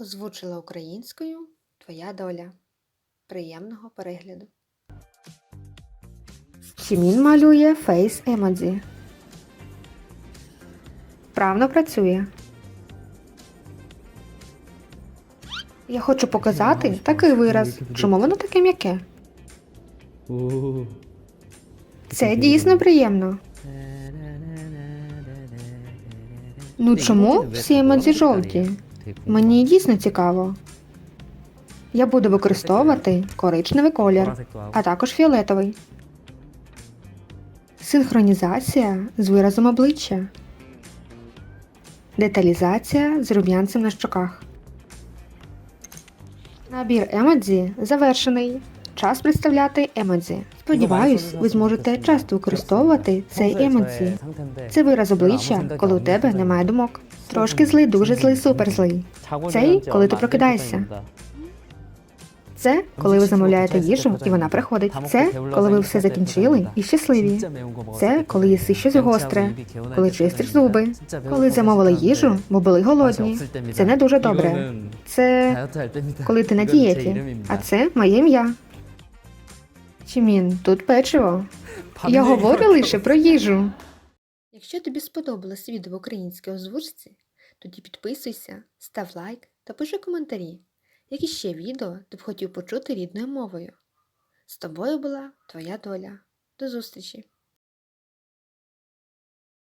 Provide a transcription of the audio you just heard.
Озвучила українською Твоя доля. Приємного перегляду. Сімін малює фейс емодзі. Правно працює. Я хочу показати такий вираз. Чому воно таке м'яке? Це дійсно приємно. Ну чому всі емодзі жовті? Мені дійсно цікаво. Я буду використовувати коричневий колір, а також фіолетовий. Синхронізація з виразом обличчя. Деталізація з рум'янцем на щоках. Набір емодзі завершений. Час представляти емодзі. Сподіваюсь, ви зможете часто використовувати цей емодзі. Це вираз обличчя, коли у тебе немає думок. Трошки злий, дуже злий, супер злий. Цей, коли ти прокидаєшся. Це коли ви замовляєте їжу і вона приходить. Це коли ви все закінчили і щасливі. Це коли їси щось гостре, коли чистиш зуби, коли замовили їжу, бо були голодні. Це не дуже добре. Це коли ти на дієті. А це моє ім'я. Чимін, тут печиво. Я говорю лише про їжу. Якщо тобі сподобалось відео в українській озвучці, тоді підписуйся, став лайк та пиши коментарі, які ще відео ти б хотів почути рідною мовою. З тобою була твоя доля. До зустрічі!